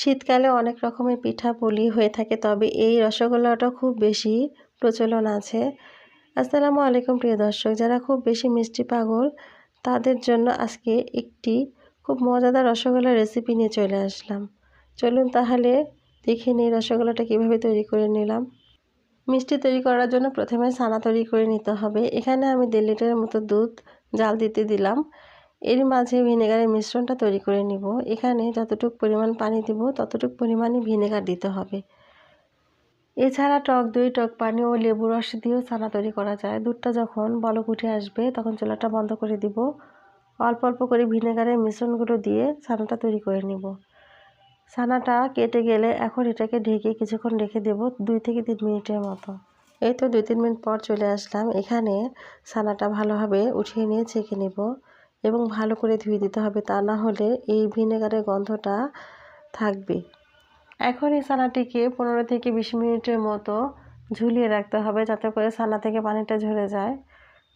শীতকালে অনেক রকমের পিঠা পুলি হয়ে থাকে, তবে এই রসগোল্লাটা খুব বেশি প্রচলন আছে। আসসালামু আলাইকুম প্রিয় দর্শক, যারা খুব বেশি মিষ্টি পাগল, তাদের জন্য আজকে একটি খুব মজাদার রসগোল্লার রেসিপি নিয়ে চলে আসলাম। চলুন তাহলে দেখে নিই রসগোল্লাটা কীভাবে তৈরি করে নিলাম। মিষ্টি তৈরি করার জন্য প্রথমে ছানা তৈরি করে নিতে হবে। এখানে আমি দেড় লিটারের মতো দুধ জাল দিতে দিলাম। এর মাঝে ভিনেগারের মিশ্রণটা তৈরি করে নিব। এখানে যতটুকু পরিমাণ পানি দিব, ততটুকু পরিমাণে ভিনেগার দিতে হবে। এছাড়া টক, দই, টক পানি ও লেবু রস দিয়েও ছানা তৈরি করা যায়। দুধটা যখন বলক উঠে আসবে, তখন চুলাটা বন্ধ করে দিব। অল্প অল্প করে ভিনেগারের মিশ্রণগুলো দিয়ে ছানাটা তৈরি করে নিব। ছানাটা কেটে গেলে এখন এটাকে ঢেকে কিছুক্ষণ রেখে দেব দুই থেকে তিন মিনিটের মতো। এই তো দুই তিন মিনিট পর চলে আসলাম। এখানে ছানাটা ভালোভাবে উঠিয়ে নিয়ে ছেঁকে নেব। এবং ভালো করে ধুয়ে দিতে হবে। তা না হলে এই ভিনেগারের গন্ধটা থাকবে। এখন এই ছানাটিকে পনেরো থেকে বিশ মিনিটের মতো ঝুলিয়ে রাখতে হবে যাতে করে ছানা থেকে পানিটা ঝরে যায়।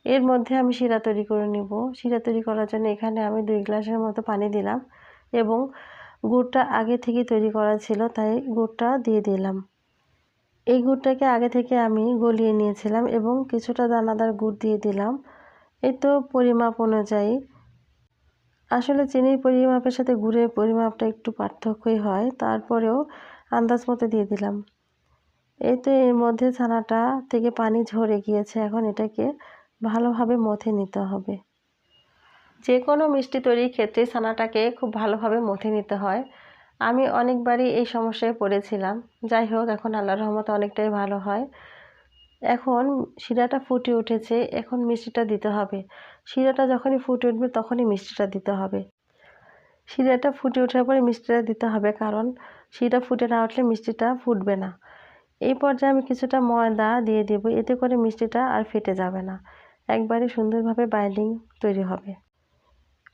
এর মধ্যে আমি শিরা তৈরি করে নিব। শিরা তৈরি করার জন্য এখানে আমি দুই গ্লাসের মতো পানি দিলাম এবং গুড়টা আগে থেকে তৈরি করা ছিল, তাই গুড়টা দিয়ে দিলাম। এই গুড়টাকে আগে থেকে আমি গলিয়ে নিয়েছিলাম এবং কিছুটা দানাদার গুড় দিয়ে দিলাম। এই তো পরিমাপ অনুযায়ী আসলে চিনির পরিমাপের সাথে গুড়ের পরিমাপটা একটু পার্থক্যই হয়, তারপরেও আন্দাজ মতো দিয়ে দিলাম। এই তো এর মধ্যে ছানাটা থেকে পানি ঝরে গিয়েছে, এখন এটাকে ভালোভাবে মথে নিতে হবে। যে কোনো মিষ্টি তৈরির ক্ষেত্রে ছানাটাকে খুব ভালোভাবে মথে নিতে হয়। আমি অনেকবারই এই সমস্যায় পড়েছিলাম। যাই হোক, এখন আল্লাহ রহমতে অনেকটাই ভালো হয়। এখন শিরাটা ফুটে উঠেছে, এখন মিষ্টিটা দিতে হবে। শিরাটা যখনই ফুটে উঠবে তখনই মিষ্টিটা দিতে হবে। শিরাটা ফুটে ওঠার পরে মিষ্টিটা দিতে হবে, কারণ শিরা ফুটে না উঠলে মিষ্টিটা ফুটবে না। এই পর্যায়ে আমি কিছুটা ময়দা দিয়ে দেব, এতে করে মিষ্টিটা আর ফেটে যাবে না। একবারে সুন্দরভাবে বাইন্ডিং তৈরি হবে।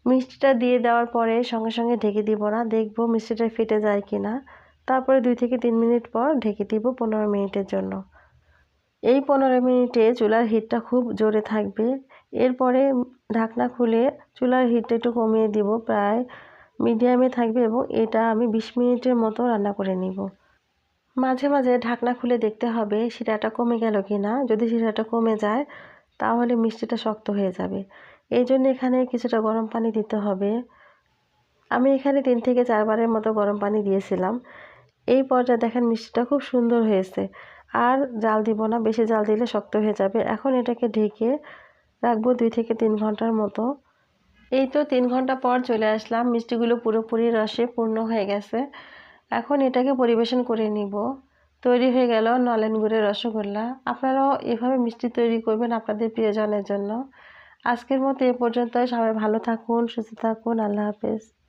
মিষ্টিটা দিয়ে দেওয়ার পরে সঙ্গে সঙ্গে ঢেকে দিব না, দেখব মিষ্টিটা ফেটে যায় কি না তারপরে দুই থেকে তিন মিনিট পর ঢেকে দিব পনেরো মিনিটের জন্য। এই পনেরো মিনিটে চুলার হিটটা খুব জোরে থাকবে। এরপরে ঢাকনা খুলে চুলার হিটটা একটু কমিয়ে দিব, প্রায় মিডিয়ামে থাকবে এবং এটা আমি বিশ মিনিটের মতো রান্না করে নিব। মাঝে মাঝে ঢাকনা খুলে দেখতে হবে শিরাটা কমে গেল কি না যদি শিরাটা কমে যায়, তাহলে মিষ্টিটা শক্ত হয়ে যাবে। এই জন্য এখানে কিছুটা গরম পানি দিতে হবে। আমি এখানে তিন থেকে চারবারের মতো গরম পানি দিয়েছিলাম। এই পর্যায়ে দেখেন মিষ্টিটা খুব সুন্দর হয়েছে। আর জাল দিব না, বেশি জাল দিলে শক্ত হয়ে যাবে। এখন এটাকে ঢেকে রাখব দুই থেকে তিন ঘণ্টার মতো। এই তো তিন ঘণ্টা পর চলে আসলাম। মিষ্টিগুলো পুরোপুরি রসে পূর্ণ হয়ে গেছে। এখন এটাকে পরিবেশন করে নিব। তৈরি হয়ে গেল নলেন গুড়ের রসগোল্লা। আপনারাও এভাবে মিষ্টি তৈরি করবেন আপনাদের প্রিয়জনের জন্য। আজকের মতো এ পর্যন্ত সবাই ভালো থাকুন, সুস্থ থাকুন। আল্লাহ হাফেজ।